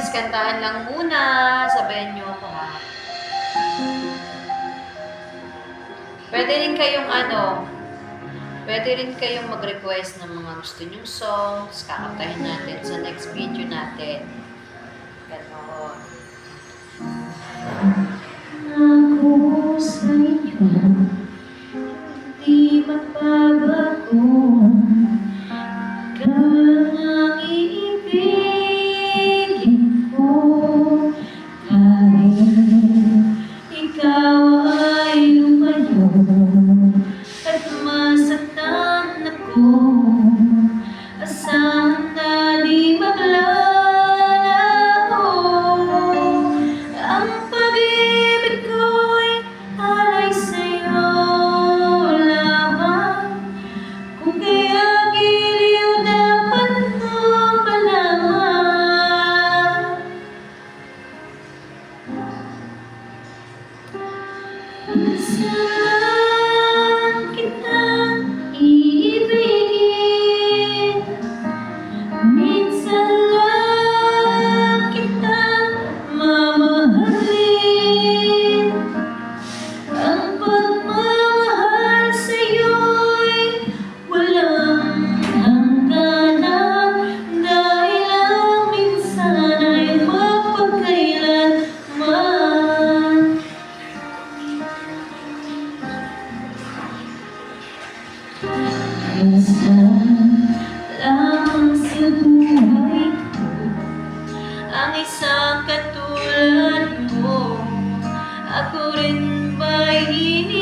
guys, kantahan lang muna. Sabayan niyo ako ha. Pwede rin kayong ano, pwede rin kayong mag-request ng mga gusto nyong songs. Kakantahin natin sa next video natin. Ganon. sun. akurin bayi ini